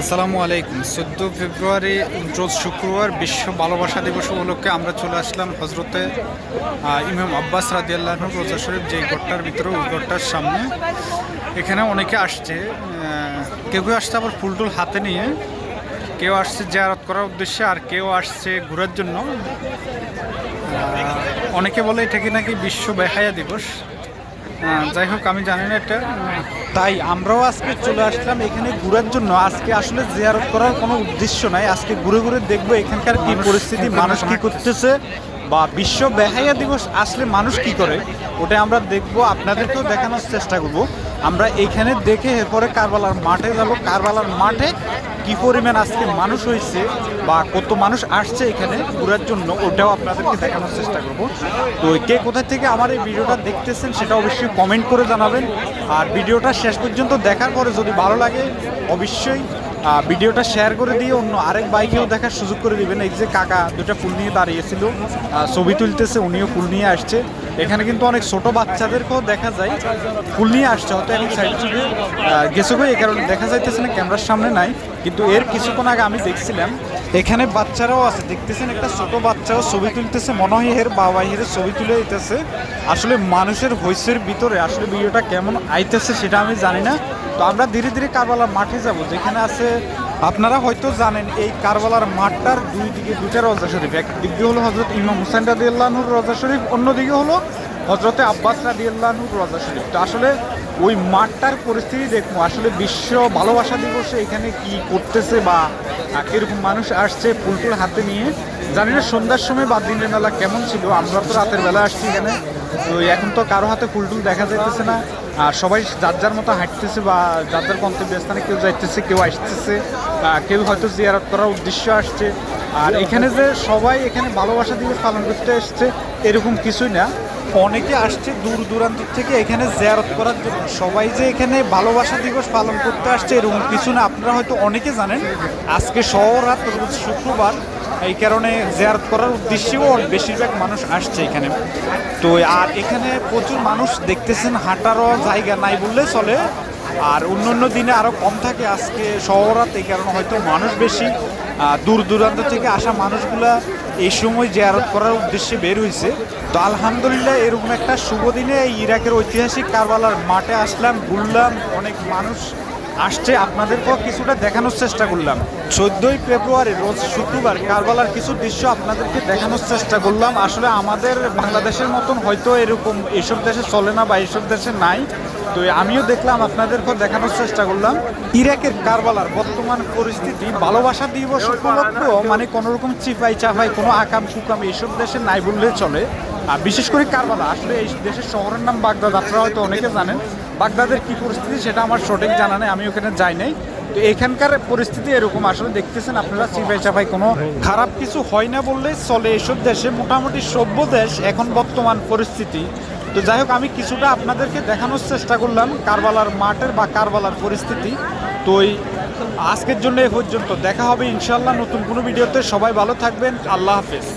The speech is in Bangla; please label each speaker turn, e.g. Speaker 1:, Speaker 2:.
Speaker 1: আসসালামু আলাইকুম। চোদ্দ ফেব্রুয়ারি, রোজ শুক্রবার বিশ্ব ভালোবাসা দিবস উপলক্ষে আমরা চলে আসলাম হজরতে ইমাম আব্বাস রাদিয়াল্লাহ রোজা শরীফ যে ঘরটার ভিতরে, ওই ঘরটার সামনে। এখানে অনেকে আসছে কেউ কেউ আসছে আবার ফুলটুল হাতে নিয়ে, কেউ আসছে জায়ারত করার উদ্দেশ্যে, আর কেউ আসছে ঘোরার জন্য। অনেকে বলে এটাকে নাকি বিশ্ব বেহায়া দিবস? যাই হোক আমি জানি না এটা। তাই আমরাও আজকে চলে আসলাম এখানে ঘুরার জন্য। আজকে আসলে জিয়ারত করার কোনো উদ্দেশ্য নাই। আজকে ঘুরে ঘুরে দেখব এখানকার কি পরিস্থিতি মানুষ কি করতেছে। বা বিশ্ব বেহাইয়া দিবস আসলে মানুষ কি করে, ওটা আমরা দেখব, আপনাদেরকেও দেখানোর চেষ্টা করব। আমরা এইখানে দেখে এরপরে কারবালার মাঠে যাব। কারবালার মাঠে কি পরিমাণ আজকে মানুষ হয়েছে বা কত মানুষ আসছে এখানে ঘুরার জন্য, ওটাও আপনাদেরকে দেখানোর চেষ্টা করব। তো কে কোথা থেকে আমার এই ভিডিওটা দেখতেছেন সেটা অবশ্যই কমেন্ট করে জানাবেন। আর ভিডিওটা শেষ পর্যন্ত দেখার পরে যদি ভালো লাগে, অবশ্যই ভিডিওটা শেয়ার করে দিয়ে অন্য আরেক বাইকেও দেখার সুযোগ করে দিবেন। এই যে কাকা দুটা ফুল নিয়ে দাঁড়িয়েছিল ছবি তুলতেছে, উনিও ফুল নিয়ে আসছে। এখানে কিন্তু অনেক ছোট বাচ্চাদেরকেও দেখা যায়, ফুল নিয়ে আসছে, হয়তো এক সাইড থেকে গেছে এই কারণে দেখা যাইতেছে না, ক্যামেরার সামনে নাই। কিন্তু এর কিছুক্ষণ আগে আমি দেখছিলাম এখানে বাচ্চারাও আছে, দেখতেছেন একটা ছোট বাচ্চাও ছবি তুলতেছে মনে হয় এর বাবা এর ছবি তুলে দিতেছে। আসলে মানুষের হইসের ভিতরে আসলে ভিডিওটা কেমন আইতেছে সেটা আমি জানি না। তো আমরা ধীরে ধীরে কারবালার মাঠে যাব, যেখানে আছে, আপনারা হয়তো জানেন, এই কারবালার মাঠটার দুই দিকে দুইটা রজা শরীফ। একদিকে হলো হজরত ইমাম হুসাইন রাদি আল্লাহনুর রজা শরীফ, অন্যদিকে হলো হজরতে আব্বাস রাদি আল্লাহনুর রজা শরীফ। তো আসলে ওই মাঠটার পরিস্থিতি দেখব আসলে বিশ্ব ভালোবাসা দিবসে এখানে কি করতেছে বা কীরকম মানুষ আসছে ফুল টুল হাতে নিয়ে। জানি না সন্ধ্যার সময় বা দিনের বেলা কেমন ছিল, আমরা তো রাতের বেলা আসছি এখানে। তো এখন তো কারও হাতে ফুল টুল দেখা যাইতেছে না। আর সবাই যার যার মতো হাঁটতেছে বা যার যার গন্তব্যস্থানে কেউ যাইতেছে, কেউ আসতেছে কেউ হয়তো জিয়ারত করার উদ্দেশ্য আসছে। আর এখানে যে সবাই এখানে ভালোবাসা দিবস পালন করতে এসছে, এরকম কিছুই না। অনেকে আসছে দূর দূরান্ত থেকে এখানে জিয়ারত করার জন্য। সবাই যে এখানে ভালোবাসা দিবস পালন করতে আসছে এরকম কিছু না আপনারা হয়তো অনেকে জানেন, আজকে শহর রাত শুক্রবার, এই কারণে জিয়ারত করার উদ্দেশ্যেও বেশিরভাগ মানুষ আসছে এখানে। তো আর এখানে প্রচুর মানুষ দেখতেছেন, হাঁটারও জায়গা নাই বললে চলে। আর অন্য অন্য দিনে আরও কম থাকে, আজকে শহরাত এই কারণে হয়তো মানুষ বেশি। দূর দূরান্ত থেকে আসা মানুষগুলা এই সময় জিয়ারত করার উদ্দেশ্যে বের হয়েছে তো আলহামদুলিল্লাহ, এরকম একটা শুভ দিনে ইরাকের ঐতিহাসিক কারবালার মাঠে আসলাম, ঘুরলাম, অনেক মানুষ আসছে। আপনাদেরকেও কিছুটা দেখানোর চেষ্টা করলাম। চোদ্দোই ফেব্রুয়ারি, রোজ শুক্রবার কারবালার কিছু দৃশ্য আপনাদেরকে দেখানোর চেষ্টা করলাম। আসলে আমাদের বাংলাদেশের মতন হয়তো এরকম এইসব দেশে চলে না বা এইসব দেশে নাই। তো আমিও দেখলাম, আপনাদেরকেও দেখানোর চেষ্টা করলাম। ইরাকের কারবালার বর্তমান পরিস্থিতি, ভালোবাসা দিবস উপলক্ষেও মানে কোনো রকম চিপাই চাপাই কোনো আকাম কুকাম এইসব দেশে নাই বললে চলে। আর বিশেষ করে কারবালা। আসলে এই দেশের শহরের নাম বাগদাদ, আপনারা হয়তো অনেকে জানেন। বাগদাদের কি পরিস্থিতি সেটা আমার সঠিক জানা নেই, আমি ওখানে যাই নাই। তো এখানকার পরিস্থিতি এরকম, আসলে দেখতেছেন আপনারা চিপাই চাপাই কোনো খারাপ কিছু হয় না বললেই চলে এইসব দেশে। মোটামুটি সভ্য দেশ, এখন বর্তমান পরিস্থিতি। তো যাই হোক, আমি কিছুটা আপনাদেরকে দেখানোর চেষ্টা করলাম, কারবালার মাঠের বা কারবালার পরিস্থিতি। তো এই আজকের জন্য এ পর্যন্ত। দেখা হবে ইনশাল্লাহ নতুন কোনো ভিডিওতে। সবাই ভালো থাকবেন। আল্লাহ হাফেজ।